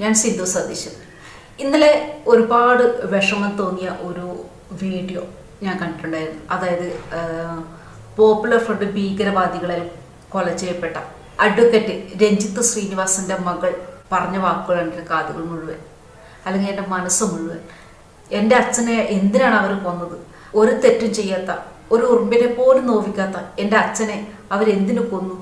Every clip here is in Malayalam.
ഞാൻ സിദ്ധു സതീശൻ. ഇന്നലെ ഒരുപാട് വിഷമം തോന്നിയ ഒരു വീഡിയോ ഞാൻ കണ്ടിട്ടുണ്ടായിരുന്നു. അതായത് പോപ്പുലർ ഫ്രണ്ട് ഭീകരവാദികളെ കൊല ചെയ്യപ്പെട്ട അഡ്വക്കേറ്റ് രഞ്ജിത്ത് ശ്രീനിവാസന്റെ മകൾ പറഞ്ഞ വാക്കുകൾ എന്റെ കാതുകൾ മുഴുവൻ. അല്ലെങ്കിൽ എന്റെ മനസ്സ് മുഴുവൻ. എന്റെ അച്ഛനെ എന്തിനാണ് അവർ കൊന്നത്? ഒരു തെറ്റും ചെയ്യാത്ത ഒരു ഉറുമ്പിനെ പോലും നോവിക്കാത്ത എന്റെ അച്ഛനെ അവരെന്തിനു കൊന്നു?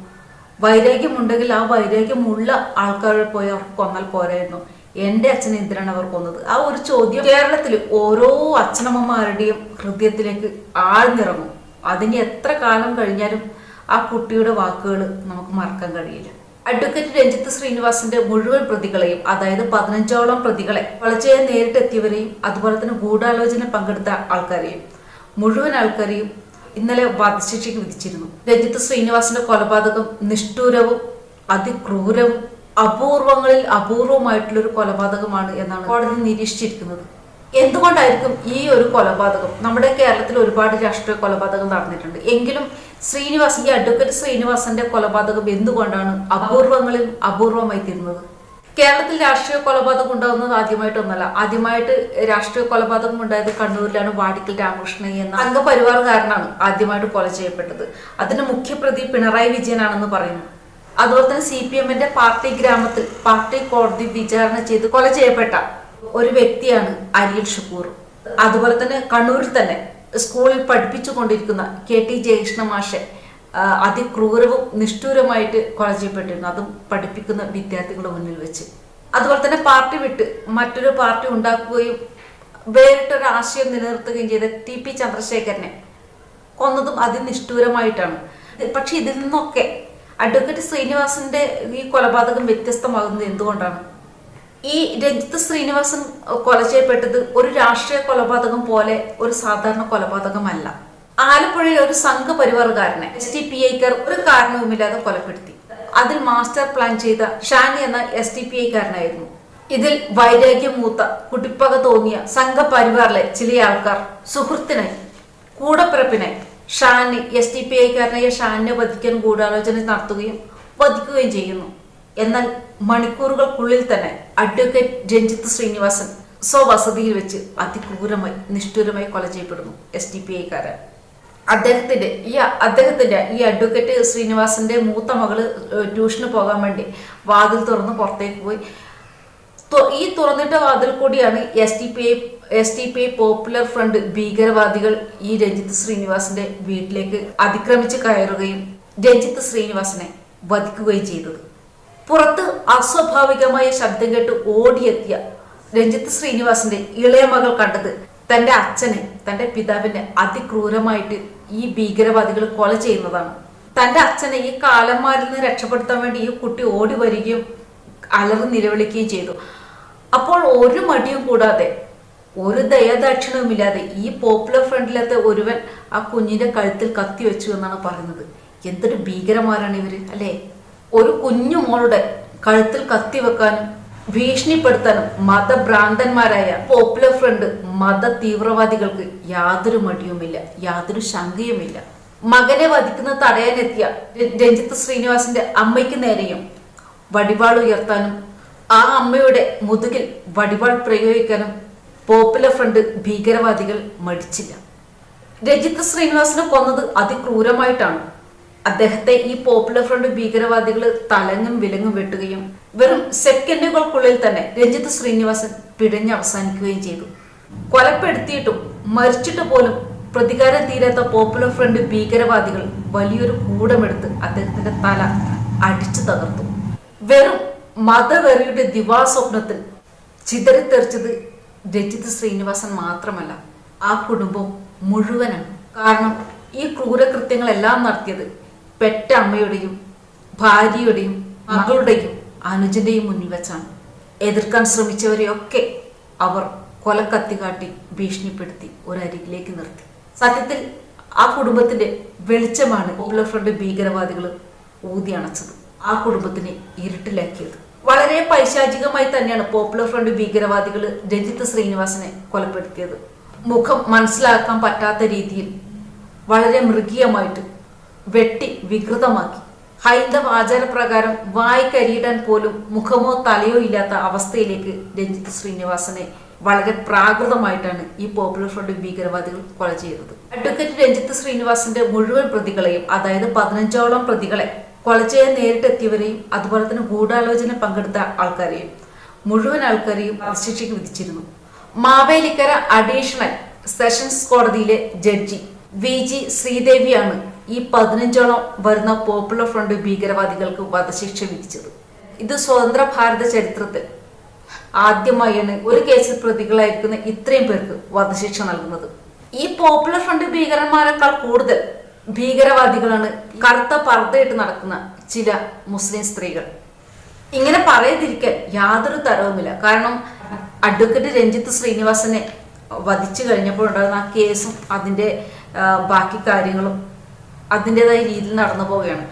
വൈരാഗ്യമുണ്ടെങ്കിൽ ആ വൈരാഗ്യമുള്ള ആൾക്കാരെ പോയി അവർക്ക് കൊന്നാൽ പോരായിരുന്നു. എന്റെ അച്ഛൻ എന്തിനാണ് അവർ കൊന്നത്? ആ ഒരു ചോദ്യം കേരളത്തിൽ ഓരോ അച്ഛനമ്മമാരുടെയും ഹൃദയത്തിലേക്ക് ആഴ്ന്നിറങ്ങും. അതിന് എത്ര കാലം കഴിഞ്ഞാലും ആ കുട്ടിയുടെ വാക്കുകൾ നമുക്ക് മറക്കാൻ കഴിയില്ല. അഡ്വക്കേറ്റ് രഞ്ജിത്ത് ശ്രീനിവാസിന്റെ മുഴുവൻ പ്രതികളെയും അതായത് പതിനഞ്ചോളം പ്രതികളെ വളച്ചയെ നേരിട്ടെത്തിയവരെയും അതുപോലെ തന്നെ ഗൂഢാലോചന പങ്കെടുത്ത ആൾക്കാരെയും മുഴുവൻ ആൾക്കാരെയും ഇന്നലെ വധശിക്ഷയ്ക്ക് വിധിച്ചിരുന്നു. രഞ്ജിത്ത് ശ്രീനിവാസിന്റെ കൊലപാതകം നിഷ്ഠൂരവും അതിക്രൂരവും അപൂർവങ്ങളിൽ അപൂർവമായിട്ടുള്ള ഒരു കൊലപാതകമാണ് എന്നാണ് കോടതി നിരീക്ഷിച്ചിരിക്കുന്നത്. എന്തുകൊണ്ടായിരിക്കും ഈ ഒരു കൊലപാതകം? നമ്മുടെ കേരളത്തിൽ ഒരുപാട് രാഷ്ട്രീയ കൊലപാതകം നടന്നിട്ടുണ്ട്. എങ്കിലും ശ്രീനിവാസ് ഈ അഡ്വക്കേറ്റ് ശ്രീനിവാസന്റെ കൊലപാതകം എന്തുകൊണ്ടാണ് അപൂർവങ്ങളിൽ അപൂർവമായി തീരുന്നത് കേരളത്തിൽ രാഷ്ട്രീയ കൊലപാതകം ഉണ്ടാകുന്നത് ആദ്യമായിട്ടൊന്നല്ല. ആദ്യമായിട്ട് രാഷ്ട്രീയ കൊലപാതകം ഉണ്ടായത് കണ്ണൂരിലാണ് വാടിക്കൽ രാമകൃഷ്ണൻ എന്ന അംഗപരിവാറുകാരനാണ് ആദ്യമായിട്ട് കൊല ചെയ്യപ്പെട്ടത്. അതിന് മുഖ്യപ്രതി പിണറായി വിജയനാണെന്ന് പറയുന്നു. അതുപോലെ തന്നെ സി പി എമ്മിന്റെ പാർട്ടി ഗ്രാമത്തിൽ പാർട്ടി കോടതി വിചാരണ ചെയ്ത് കൊല ചെയ്യപ്പെട്ട ഒരു വ്യക്തിയാണ് അരിയൽ ഷുക്കൂർ. അതുപോലെ തന്നെ കണ്ണൂരിൽ തന്നെ സ്കൂളിൽ പഠിപ്പിച്ചു കൊണ്ടിരിക്കുന്ന കെ ടി ജയകൃഷ്ണ മാഷെ അതിക്രൂരവും നിഷ്ഠൂരമായിട്ട് കൊല ചെയ്യപ്പെട്ടിരുന്നു അതും പഠിപ്പിക്കുന്ന വിദ്യാർത്ഥികളുടെ മുന്നിൽ വെച്ച്. അതുപോലെ തന്നെ പാർട്ടി വിട്ട് മറ്റൊരു പാർട്ടി ഉണ്ടാക്കുകയും വേറിട്ടൊരു ആശയം നിലനിർത്തുകയും ചെയ്ത ടി പി ചന്ദ്രശേഖരനെ കൊന്നതും അതിനിഷ്ഠൂരമായിട്ടാണ്. പക്ഷെ ഇതിൽ നിന്നൊക്കെ അഡ്വക്കേറ്റ് ശ്രീനിവാസന്റെ ഈ കൊലപാതകം വ്യത്യസ്തമാകുന്നത് എന്തുകൊണ്ടാണ്? ഈ രഞ്ജിത്ത് ശ്രീനിവാസൻ കൊല ചെയ്യപ്പെട്ടത് ഒരു രാഷ്ട്രീയ കൊലപാതകം പോലെ ഒരു സാധാരണ കൊലപാതകമല്ല. ആലപ്പുഴയിൽ ഒരു സംഘപരിവാറുകാരനെ എസ് ടി പി ഐക്കാർ ഒരു കാരണവുമില്ലാതെ കൊലപ്പെടുത്തി. അതിൽ മാസ്റ്റർ പ്ലാൻ ചെയ്ത ഷാനി എന്ന എസ് ടി പി ഐക്കാരനായിരുന്നു. ഇതിൽ വൈരാഗ്യം മൂത്ത കുട്ടിപ്പക തോന്നിയ സംഘപരിവാറിലെ ചില ആൾക്കാർ സുഹൃത്തിനായി കൂടപ്പിറപ്പിനായി ഷാനി എസ് ടി പി ഐക്കാരനായ ഷാനിനെ വധിക്കാൻ ഗൂഢാലോചന നടത്തുകയും വധിക്കുകയും ചെയ്യുന്നു. എന്നാൽ മണിക്കൂറുകൾക്കുള്ളിൽ തന്നെ അഡ്വക്കേറ്റ് രഞ്ജിത്ത് ശ്രീനിവാസൻ സ്വവസതിയിൽ വെച്ച് അതിക്രൂരമായി നിഷ്ഠൂരമായി കൊല ചെയ്യപ്പെടുന്നു എസ് ടി പി ഐക്കാരൻ. അദ്ദേഹത്തിന്റെ ഈ അദ്ദേഹത്തിന്റെ ഈ അഡ്വക്കേറ്റ് ശ്രീനിവാസന്റെ മൂത്ത മകൾ ട്യൂഷന് പോകാൻ വേണ്ടി വാതിൽ തുറന്ന് പുറത്തേക്ക് പോയി. ഈ തുറന്നിട്ട വാതിൽ കൂടിയാണ് S T P I S T P I popular front ഭീകരവാദികൾ ഈ രഞ്ജിത്ത് ശ്രീനിവാസന്റെ വീട്ടിലേക്ക് അതിക്രമിച്ച് കയറുകയും രഞ്ജിത്ത് ശ്രീനിവാസനെ വധിക്കുകയും ചെയ്തത്. പുറത്ത് അസ്വാഭാവികമായ ശബ്ദം കേട്ട് ഓടിയെത്തിയ രഞ്ജിത്ത് ശ്രീനിവാസന്റെ ഇളയ മകൾ കണ്ടത് തന്റെ അച്ഛനെ തന്റെ പിതാവിനെ അതിക്രൂരമായിട്ട് ഈ ഭീകരവാദികൾ കൊല ചെയ്യുന്നതാണ്. തന്റെ അച്ഛനെ ഈ കാലന്മാരിൽ നിന്ന് രക്ഷപ്പെടുത്താൻ വേണ്ടി ഈ കുട്ടി ഓടി വരികയും അലറി നിലവിളിക്കുകയും ചെയ്തു. അപ്പോൾ ഒരു മടിയും കൂടാതെ ഒരു ദയാദാക്ഷിണ്യവുമില്ലാതെ ഈ പോപ്പുലർ ഫ്രണ്ടിലത്തെ ഒരുവൻ ആ കുഞ്ഞിന്റെ കഴുത്തിൽ കത്തി വെച്ചു എന്നാണ് പറയുന്നത്. എന്തൊരു ഭീകരമാരാണ് ഇവർ അല്ലേ? ഒരു കുഞ്ഞു മോളുടെ കഴുത്തിൽ കത്തി വെക്കാനും ഭീഷണിപ്പെടുത്താനും മതഭ്രാന്തന്മാരായ പോപ്പുലർ ഫ്രണ്ട് മത തീവ്രവാദികൾക്ക് യാതൊരു മടിയുമില്ല യാതൊരു ശങ്കയുമില്ല. മകനെ വധിക്കുന്ന തടയാനെത്തിയ രഞ്ജിത്ത് ശ്രീനിവാസിന്റെ അമ്മയ്ക്ക് നേരെയും വടിവാൾ ഉയർത്താനും ആ അമ്മയുടെ മുതുകിൽ വടിവാൾ പ്രയോഗിക്കാനും പോപ്പുലർ ഫ്രണ്ട് ഭീകരവാദികൾ മടിച്ചില്ല. രഞ്ജിത്ത് ശ്രീനിവാസിനെ കൊന്നത് അതിക്രൂരമായിട്ടാണ്. അദ്ദേഹത്തെ ഈ പോപ്പുലർ ഫ്രണ്ട് ഭീകരവാദികൾ തലങ്ങും വിലങ്ങും വെട്ടുകയും വെറും സെക്കൻഡുകൾക്കുള്ളിൽ തന്നെ രഞ്ജിത്ത് ശ്രീനിവാസൻ പിടഞ്ഞ് അവസാനിക്കുകയും ചെയ്തു. കൊലപ്പെടുത്തിയിട്ടും മരിച്ചിട്ട് പോലും പ്രതികാരം തീരാത്ത പോപ്പുലർ ഫ്രണ്ട് ഭീകരവാദികൾ വലിയൊരു കൂടമെടുത്ത് അദ്ദേഹത്തിന്റെ തല അടിച്ചു തകർത്തു. വെറും മതവെറിയുടെ ദിവാസ്വപ്നത്തിൽ ചിതറിത്തെറിച്ചത് രജിത് ശ്രീനിവാസൻ മാത്രമല്ല ആ കുടുംബം മുഴുവനാണ് കാരണം ഈ ക്രൂരകൃത്യങ്ങളെല്ലാം നടത്തിയത് പെറ്റ അമ്മയുടെയും ഭാര്യയുടെയും മകളുടെയും അനുജന്റെയും മുന്നിൽ വെച്ചാണ്. എതിർക്കാൻ ശ്രമിച്ചവരെയൊക്കെ അവർ കൊലക്കത്തി കാട്ടി ഭീഷണിപ്പെടുത്തി ഒരരികിലേക്ക് നിർത്തി. സത്യത്തിൽ ആ കുടുംബത്തിന്റെ വെളിച്ചമാണ് പോപ്പുലർ ഫ്രണ്ട് ഭീകരവാദികൾ ഊതി അണച്ചത്. ആ കുടുംബത്തിനെ ഇരുട്ടിലാക്കിയത്. വളരെ പൈശാചികമായി തന്നെയാണ് പോപ്പുലർ ഫ്രണ്ട് ഭീകരവാദികൾ രഞ്ജിത്ത് ശ്രീനിവാസനെ കൊലപ്പെടുത്തിയത്. മുഖം മനസ്സിലാക്കാൻ പറ്റാത്ത രീതിയിൽ വളരെ മൃഗീയമായിട്ട് വെട്ടി വികൃതമാക്കി. ഹൈന്ദവ ആചാരപ്രകാരം വായ്ക്കരിയിടാൻ പോലും മുഖമോ തലയോ ഇല്ലാത്ത അവസ്ഥയിലേക്ക് രഞ്ജിത്ത് ശ്രീനിവാസനെ വളരെ പ്രാകൃതമായിട്ടാണ് ഈ പോപ്പുലർ ഫ്രണ്ട് ഭീകരവാദികൾ കൊല ചെയ്തത്. അഡ്വക്കേറ്റ് രഞ്ജിത്ത് ശ്രീനിവാസിന്റെ മുഴുവൻ പ്രതികളെയും അതായത് പതിനഞ്ചോളം പ്രതികളെ കൊല ചെയ്യാൻ നേരിട്ടെത്തിയവരെയും അതുപോലെ തന്നെ ഗൂഢാലോചന പങ്കെടുത്ത ആൾക്കാരെയും മുഴുവൻ ആൾക്കാരെയും വധശിക്ഷയ്ക്ക് വിധിച്ചിരുന്നു. മാവേലിക്കര അഡീഷണൽ സെഷൻസ് കോടതിയിലെ ജഡ്ജി വി ജി ശ്രീദേവിയാണ് ഈ പതിനഞ്ചോളം വരുന്ന പോപ്പുലർ ഫ്രണ്ട് ഭീകരവാദികൾക്ക് വധശിക്ഷ വിധിച്ചത്. ഇത് സ്വതന്ത്ര ഭാരത ചരിത്രത്തിൽ ആദ്യമായാണ് ഒരു കേസിൽ പ്രതികളായിരിക്കുന്ന ഇത്രയും പേർക്ക് വധശിക്ഷ നൽകുന്നത്. ഈ പോപ്പുലർ ഫ്രണ്ട് ഭീകരന്മാരെക്കാൾ കൂടുതൽ ഭീകരവാദികളാണ് കറുത്ത പർദ്ദയിട്ട് നടക്കുന്ന ചില മുസ്ലിം സ്ത്രീകൾ. ഇങ്ങനെ പറയാതിരിക്കാൻ യാതൊരു തരവുമില്ല. കാരണം അഡ്വക്കേറ്റ് രഞ്ജിത്ത് ശ്രീനിവാസനെ വധിച്ചു കഴിഞ്ഞപ്പോൾ ഉണ്ടാകുന്ന ആ കേസും അതിന്റെ ബാക്കി കാര്യങ്ങളും അതിന്റെതായ രീതിയിൽ നടന്നു പോവുകയാണ്.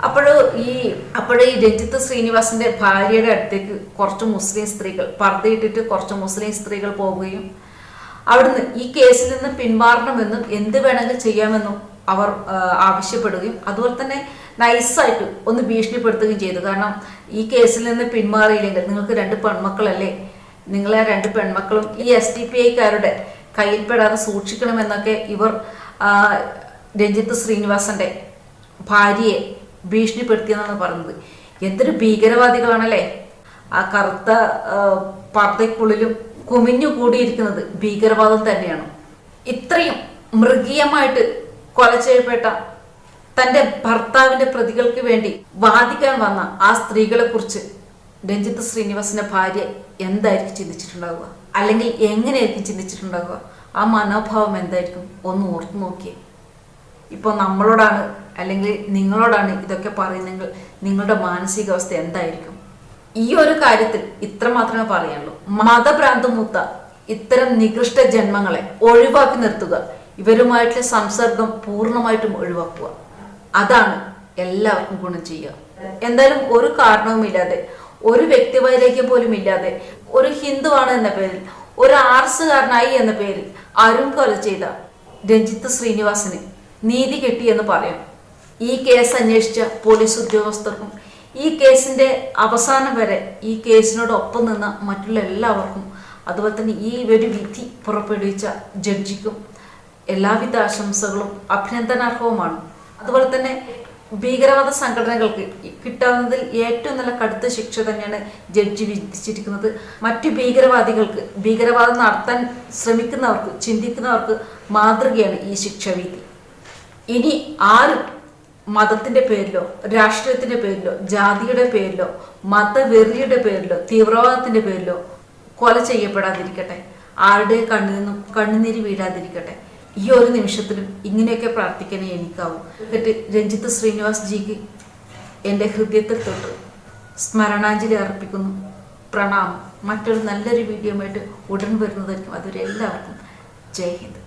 അപ്പോൾ ഈ അപ്പോൾ ഈ രഞ്ജിത്ത് ശ്രീനിവാസിന്റെ ഭാര്യയുടെ അടുത്തേക്ക് കുറച്ച് മുസ്ലിം സ്ത്രീകൾ പർദ്ദയിട്ടിട്ട് കുറച്ച് മുസ്ലിം സ്ത്രീകൾ പോവുകയും അവിടുന്ന് ഈ കേസിൽ നിന്ന് പിന്മാറണമെന്നും എന്ത് വേണമെങ്കിൽ ചെയ്യാമെന്നും അവർ ആവശ്യപ്പെടുകയും അതുപോലെ തന്നെ നൈസായിട്ട് ഒന്ന് ഭീഷണിപ്പെടുത്തുകയും ചെയ്തു. കാരണം ഈ കേസിൽ നിന്ന് പിന്മാറിയില്ലെങ്കിൽ നിങ്ങൾക്ക് രണ്ട് പെൺമക്കളല്ലേ? നിങ്ങളെ രണ്ട് പെൺമക്കളും ഈ എസ് ഡി പി ഐക്കാരുടെ കയ്യിൽപ്പെടാതെ സൂക്ഷിക്കണമെന്നൊക്കെ ഇവർ രഞ്ജിത്ത് ശ്രീനിവാസന്റെ ഭാര്യയെ ഭീഷണിപ്പെടുത്തിയെന്നാണ് പറയുന്നത്. എന്തൊരു ഭീകരവാദികളാണല്ലേ? ആ കറുത്ത പർദ്ദയ്ക്കുള്ളിലും കുമിഞ്ഞു കൂടിയിരിക്കുന്നത് ഭീകരവാദം തന്നെയാണ്. ഇത്രയും മൃഗീയമായിട്ട് കൊല ചെയ്യപ്പെട്ട തന്റെ ഭർത്താവിന്റെ പ്രതികൾക്ക് വേണ്ടി വാദിക്കാൻ വന്ന ആ സ്ത്രീകളെ കുറിച്ച് രഞ്ജിത്ത് ശ്രീനിവാസിന്റെ ഭാര്യ എന്തായിരിക്കും ചിന്തിച്ചിട്ടുണ്ടാവുക? അല്ലെങ്കിൽ എങ്ങനെയായിരിക്കും ചിന്തിച്ചിട്ടുണ്ടാവുക? ആ മനോഭാവം എന്തായിരിക്കും? ഒന്ന് ഓർത്തു നോക്കിയേ. ഇപ്പോൾ നമ്മളോടാണ് അല്ലെങ്കിൽ നിങ്ങളോടാണ് ഇതൊക്കെ പറയുന്നെങ്കിൽ നിങ്ങളുടെ മാനസികാവസ്ഥ എന്തായിരിക്കും? ഈ ഒരു കാര്യത്തിൽ ഇത്ര മാത്രമേ പറയുള്ളൂ. മതഭ്രാന്ത് മൂത്ത ഇത്തരം നികൃഷ്ട ജന്മങ്ങളെ ഒഴിവാക്കി നിർത്തുക. ഇവരുമായിട്ടുള്ള സംസർഗം പൂർണമായിട്ടും ഒഴിവാക്കുക. അതാണ് എല്ലാവർക്കും ഗുണം ചെയ്യുക. എന്തായാലും ഒരു കാരണവുമില്ലാതെ ഒരു വ്യക്തിവൈരാഗ്യം പോലും ഇല്ലാതെ ഒരു ഹിന്ദുവാണ് എന്ന പേരിൽ ഒരു ആർസുകാരനായി എന്ന പേരിൽ അരുൺ കൊല ചെയ്ത രഞ്ജിത്ത് ശ്രീനിവാസന് നീതി കിട്ടിയെന്ന് പറയാം. ഈ കേസ് അന്വേഷിച്ച പോലീസ് ഉദ്യോഗസ്ഥർക്കും ഈ കേസിന്റെ അവസാനം വരെ ഈ കേസിനോടൊപ്പം നിന്ന മറ്റുള്ള എല്ലാവർക്കും അതുപോലെ തന്നെ ഈ ഒരു വിധി പുറപ്പെടുവിച്ച ജഡ്ജിക്കും എല്ലാവിധ ആശംസകളും അഭിനന്ദനാർഹവുമാണ്. അതുപോലെ തന്നെ ഭീകരവാദ സംഘടനകൾക്ക് കിട്ടാവുന്നതിൽ ഏറ്റവും നല്ല കടുത്ത ശിക്ഷ തന്നെയാണ് ജഡ്ജി വിധിച്ചിരിക്കുന്നത്. മറ്റു ഭീകരവാദികൾക്ക് ഭീകരവാദം നടത്താൻ ശ്രമിക്കുന്നവർക്ക് ചിന്തിക്കുന്നവർക്ക് മാതൃകയാണ് ഈ ശിക്ഷാവിധി ഇനി ആരും മതത്തിന്റെ പേരിലോ രാഷ്ട്രീയത്തിന്റെ പേരിലോ ജാതിയുടെ പേരിലോ മതവെറിയുടെ പേരിലോ തീവ്രവാദത്തിന്റെ പേരിലോ കൊല ചെയ്യപ്പെടാതിരിക്കട്ടെ? ആരുടെ കണ്ണിൽ നിന്നും കണ്ണുനീര് വീഴാതിരിക്കട്ടെ? ഈ ഒരു നിമിഷത്തിലും ഇങ്ങനെയൊക്കെ പ്രാർത്ഥിക്കാനേ എനിക്കാവും. എന്നിട്ട് രഞ്ജിത്ത് ശ്രീനിവാസ് ജിക്ക് എന്റെ ഹൃദയത്തിൽ തൊട്ട് സ്മരണാഞ്ജലി അർപ്പിക്കുന്നു. പ്രണാമം. മറ്റൊരു നല്ലൊരു വീഡിയോ ആയിട്ട് ഉടൻ വരുന്നതായിരിക്കും. അതുവരെ എല്ലാവർക്കും ജയ് ഹിന്ദ്.